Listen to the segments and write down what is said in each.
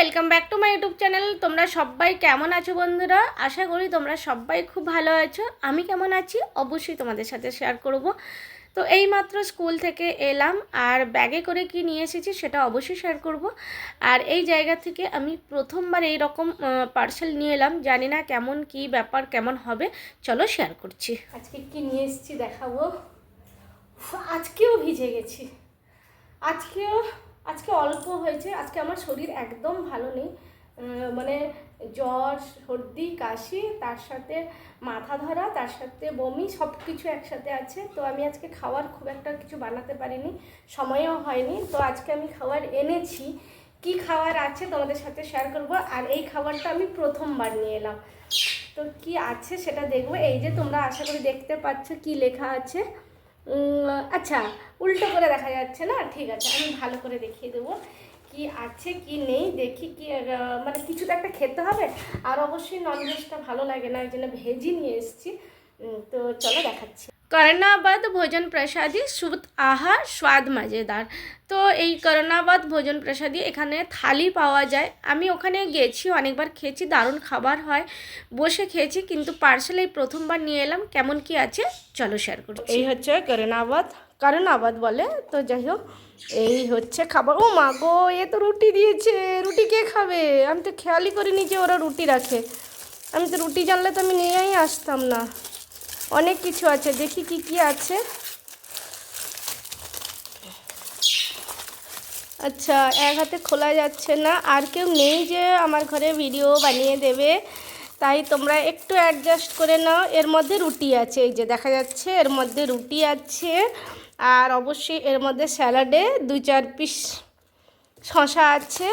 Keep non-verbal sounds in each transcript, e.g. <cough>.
Welcome back to my YouTube channel তোমরা সবাই কেমন আছো বন্ধুরা? আশা করি তোমরা সবাই খুব ভালো আছো। আমি কেমন আছি? অবশ্যই তোমাদের সাথে শেয়ার করব। তো এইমাত্র স্কুল থেকে এলাম আর ব্যাগে করে কি নিয়ে এসেছি সেটা অবশ্যই শেয়ার করব। আর এই জায়গা থেকে আমি প্রথমবার এই রকম পার্সেল নিয়ে এলাম। জানি না কেমন, কি ব্যাপার, কেমন হবে। চলো শেয়ার করছি। আজকে কি নিয়ে এসেছি দেখাবো? আজকেও ভিজে গেছি। আজকেও আজকে অল্প হয়েছে, আজকে আমার শরীর একদম ভালো নেই। মানে জ্বর, সর্দি, কাশি, তার সাথে মাথা ধরা, তার সাথে বমি সব কিছু একসাথে আছে। তো আমি আজকে খাওয়ার খুব একটা কিছু বানাতে পারিনি, সময়ও হয়নি। তো আজকে আমি খাবার এনেছি। কি খাবার আছে তোমাদের সাথে শেয়ার করব? আর এই খাবারটা আমি প্রথমবার নিয়ে এলাম। তো কি আছে সেটা দেখব। এই যে তোমরা আশা করি দেখতে পাচ্ছ কি লেখা আছে। আচ্ছা উল্টো করে দেখা যাচ্ছে না? ঠিক আছে, আমি ভালো করে দেখিয়ে দেবো কি আছে, কি নেই, দেখি কি মানে কিছু তো একটা খেতে হবে। আর অবশ্যই ননভেজটা ভালো লাগে না, ওই জন্য ভেজই নিয়ে এসেছি। তো চলো দেখাচ্ছি। করোনাবাদ ভোজন প্রসাদী সুত আহার স্বাদ মজেদার। তো এই করোনাবাদ ভোজন প্রসাদী এখানে থালি পাওয়া যায়। আমি ওখানে গেছি, অনেকবার খেয়েছি, দারুণ খাবার হয়। বসে খেয়েছি, কিন্তু পার্সেল এই প্রথমবার নিয়ে এলাম। কেমন কি আছে চলো শেয়ার করছি। এই হচ্ছে করোনাবাদ করোনাবাদ বলে। তো যাই হোক, এই হচ্ছে খাবার। ও মা গো, এ তো রুটি দিয়েছে। রুটি কে খাবে? আমি তো খেয়ালই করিনি যে ওরা রুটি রাখে। আমি তো রুটি জানলে তো আমি নিয়েই আসতাম না। অনেক কিছু আছে, দেখি কি কি আছে। আচ্ছা এক হাতে খোলা যাচ্ছে না, আর কেউ নেই যে আমার ঘরে ভিডিও বানিয়ে দেবে। তাই তোমরা একটু অ্যাডজাস্ট করে নাও, এর মধ্যে রুটি আছে, এই যে দেখা যাচ্ছে এর মধ্যে রুটি আছে, আর অবশ্যই এর মধ্যে স্যালাডে দুই চার পিস শশা আছে,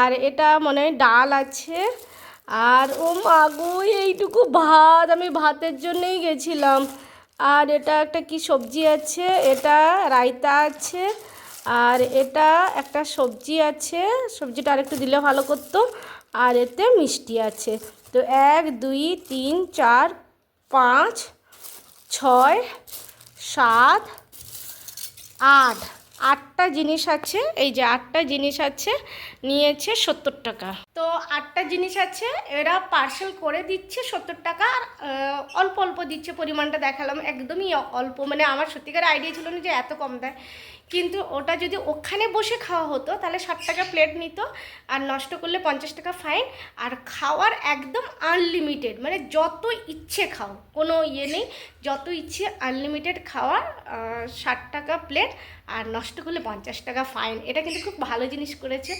আর এটা মনে হয় ডাল আছে। আর ও মাগো এইটুকু ভাত আমি ভাতের জন্যই গেছিলাম। আর এটা একটা কি সবজি আছে? এটা রায়তা আছে। আর এটা একটা সবজি আছে। সবজিটা আরেকটু দিলে ভালো করতো। আর এতে মিষ্টি আছে। তো এক, দুই, তিন, চার, পাঁচ, ছয়, সাত, আট। আটটা জিনিস আছে। এই যে আটটা জিনিস আছে, নিয়েছে সত্তর টাকা। তো আটটা জিনিস আছে, এরা পার্সেল করে দিচ্ছে সত্তর টাকা আর অল্প অল্প দিচ্ছে পরিমাণটা দেখালাম, একদমই অল্প মানে আমার সত্যিকার আইডিয়া ছিল না যে এত কম দেয়। কিন্তু ওটা যদি ওখানে বসে খাওয়া হতো, তাহলে ষাট টাকা প্লেট নিত, আর নষ্ট করলে পঞ্চাশ টাকা ফাইন আর খাওয়ার একদম আনলিমিটেড মানে যত ইচ্ছে খাও, কোনো ইয়ে নেই, যত ইচ্ছে আনলিমিটেড খাওয়ার ষাট টাকা প্লেট আর নষ্ট করলে পঞ্চাশ টাকা ফাইন এটা কিন্তু খুব ভালো জিনিস করেছে।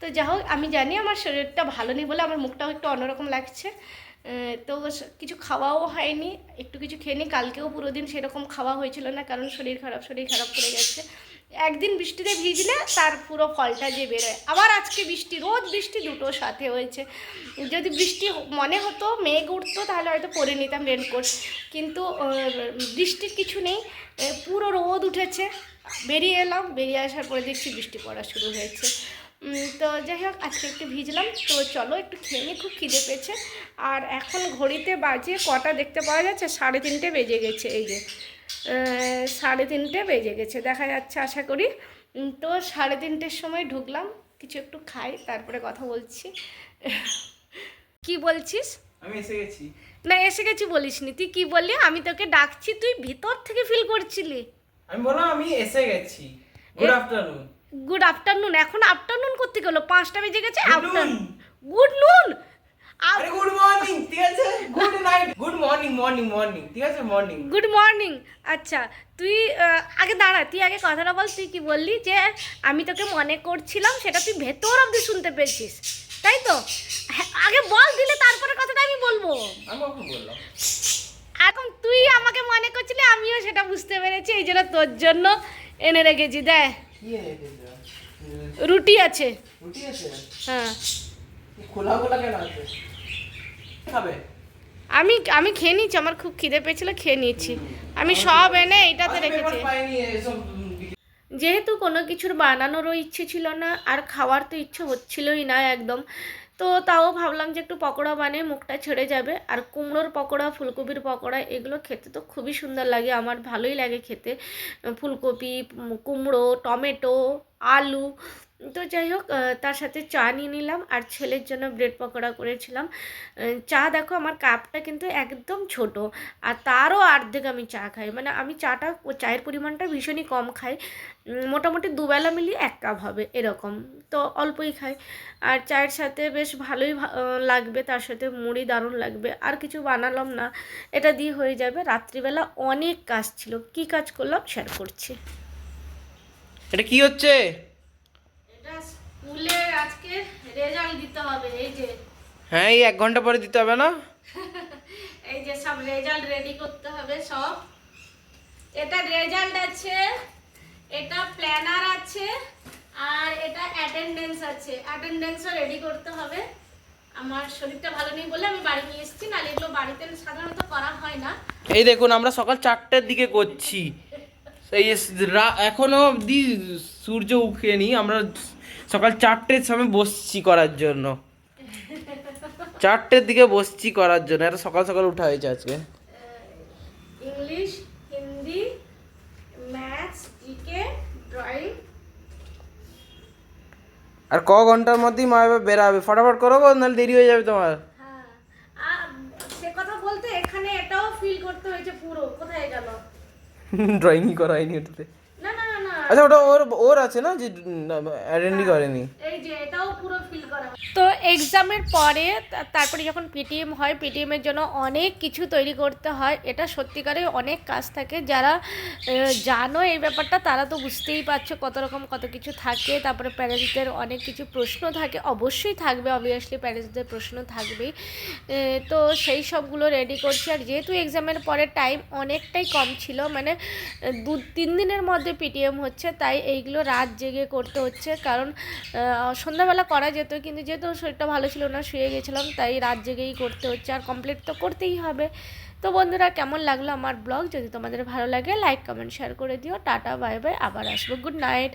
তো যা হোক, আমি জানি আমার শরীরটা ভালো নেই বলে আমার মুখটাও একটু অন্যরকম লাগছে। তো কিছু খাওয়াও হয়নি, একটু কিছু খেয়ে কালকেও পুরো দিন সেরকম খাওয়া হয়েছিল না, কারণ শরীর খারাপ শরীর খারাপ করে গেছে। একদিন বৃষ্টিতে ভিজলে তার পুরো ফলটা যে বেরোয়। আবার আজকে বৃষ্টি, রোজ বৃষ্টি দুটো সাথে হয়েছে। যদি বৃষ্টি মনে হতো, মেঘ উঠতো, তাহলে হয়তো পরে নিতাম রেনকোট কিন্তু বৃষ্টির কিছু নেই। পুরো রোদ উঠেছে। বেরিয়ে এলাম, বেরিয়ে আসার পরে দেখছি বৃষ্টি পড়া শুরু হয়েছে। তো যাই হোক আজকে একটু ভিজলাম। তো চলো একটু খেয়ে নিই খুব খিদে পেয়েছে। আর এখন ঘড়িতে বাজে কটা দেখতে পাওয়া যাচ্ছে? সাড়ে তিনটে বেজে গেছে এই যে। সাড়ে তিনটে বেজে গেছে দেখা যাচ্ছে আশা করি। তো সাড়ে তিনটের সময় ঢুকলাম কিছু একটু খাই তারপরে কথা বলছি। কি বলছিস? আমি এসে গেছি। না এসে গেছি বলিসনি। তুই কি বললি? আমি তোকে ডাকছি তুই ভিতর থেকে ফিল করছিলি। আমি বললাম আমি এসে গেছি। গুড আফটারনুন গুড আফটারনুন এখন আফটারনুন করতে গেলো পাঁচটা বেজে গেছে আফটারনুন. গুড নুন আরে গুড মর্নিং ঠিক আছে? Good night good morning morning morning ঠিক আছে মর্নিং গুড মর্নিং আচ্ছা তুই আগে দাঁড়া তুই আগে কথাটা বল তুই কি বললি যে আমি তোকে মনে করছিলাম সেটা তুই ভেতর অবধি শুনতে পেয়েছিস। তাই তো? হ্যাঁ, আগে বল দিলে তারপরে কথাটা আমি বলব। আমি বললাম? এখন তুই আমাকে মনে করছিলি আমিও সেটা বুঝতে পেরেছি এই জন্য তোর জন্য এনে রেখেছি দেখ। রুটি আছে। রুটি আছে? হ্যাঁ। খোলা খোলা কেন আছে? খাবে? আমি আমি খেয়ে নিচ্ছি আমার খুব খিদে পেয়েছিল খেয়ে নিয়েছি। আমি সব এনে এইটাতে আমি রেখেছি। যেহেতু কোনো কিছুর বানানোরও ইচ্ছে ছিল না, আর খাওয়ার তো ইচ্ছে হচ্ছিলই না একদম, তো তাও ভাবলাম যে একটু পকোড়া বানিয়ে মুখটা ছেড়ে যাবে। আর কুমড়োর পকোড়া, ফুলকপির পকোড়া, এগুলো খেতে তো খুবই সুন্দর লাগে, আমার ভালোই লাগে খেতে। ফুলকপি, কুমড়ো, টমেটো, আলু তো যাই হোক তার সাথে চা নিয়ে নিলাম আর ছেলের জন্য ব্রেড পকোড়া করেছিলাম। চা দেখো আমার কাপটা কিন্তু একদম ছোট আর তারও অর্ধেক আমি চা খাই। মানে আমি চাটা, চায়ের পরিমাণটা ভীষণই কম খাই। মোটামুটি দুবেলা মিলিয়ে এক কাপ হবে এরকম। তো অল্পই খাই। আর চায়ের সাথে বেশ ভালোই লাগবে। তার সাথে মুড়ি দারুণ লাগবে। আর কিছু বানালাম না। এটা দিয়ে হয়ে যাবে রাত্রিবেলা অনেক কাজ ছিল। কি কাজ করলাম? শেয়ার করছি। এটা কি হচ্ছে? আজকে রেজাল্ট দিতে হবে এই যে। হ্যাঁ এই এক ঘণ্টা পরে দিতে হবে না? <laughs> এই যে সব রেজাল্ট রেডি করতে হবে সব। এটা রেজাল্ট আছে এটা প্ল্যানার আছে আর এটা অ্যাটেন্ডেন্স আছে। অ্যাটেন্ডেন্সও রেডি করতে হবে। আমার শরীরটা ভালো নেই বলে আমি বাড়ি নিয়ে এসেছি নাহলে এগুলো বাড়িতে সাধারণত করা হয় না। এই দেখুন আমরা সকাল চারটের দিকে করছি। এই এখনও অবধি সূর্য উঠেনি আমরা সকাল চারটের সময় বসছি করার জন্য। চারটের দিকে বসছি করার জন্য। এত সকাল সকাল উঠা হয়েছে আজকে। English Hindi maths GK drawing. আর ক ঘণ্টার মধ্যেই মা এবার বেরাবে। ফটাফট করো গো, নাহলে দেরি হয়ে যাবে তোমার। হ্যাঁ। সে কথা বলতে এখানে এটাও ফিল করতে হয়েছে পুরো। কোথায় গেল? <laughs> ড্রয়িংই করা হয়নি ওটাতে। আচ্ছা ওটা ওর ওর আছে না যে অ্যাটেন্ডই করেনি এই যে এটাও পুরো ফিল করা তো এক্সামের পরে তারপরে যখন পিটিএম হয় পিটিএম এর জন্য অনেক কিছু তৈরি করতে হয়। এটা সত্যিকারে অনেক কাজ থাকে। যারা জানো এই ব্যাপারটা, তারা তো বুঝতেই পারছ কত রকম কত কিছু থাকে। তারপরে প্যারেন্টসদের অনেক কিছু প্রশ্ন থাকে। অবশ্যই থাকবে অবভিয়াসলি প্যারেন্টসদের প্রশ্ন থাকবেই। তো সেই সবগুলো রেডি করছি। আর যেহেতু এক্সামের পরে টাইম অনেকটাই কম ছিল মানে দু, তিন দিনের মধ্যে পিটিএম হচ্ছে, তাই এইগুলো রাত জেগে করতে হচ্ছে। কারণ সন্ধ্যাবেলা করা যেত, কিন্তু যেহেতু শরীরটা ভালো ছিল না, শুয়ে গেছিলাম, তাই রাত জেগেই করতে হচ্ছে, আর কমপ্লিট তো করতেই হবে। তো বন্ধুরা, কেমন লাগল আমার ব্লগ যদি তোমাদের ভালো লাগে লাইক কমেন্ট শেয়ার করে দিও। টাটা বাই বাই আবার আসব। Good night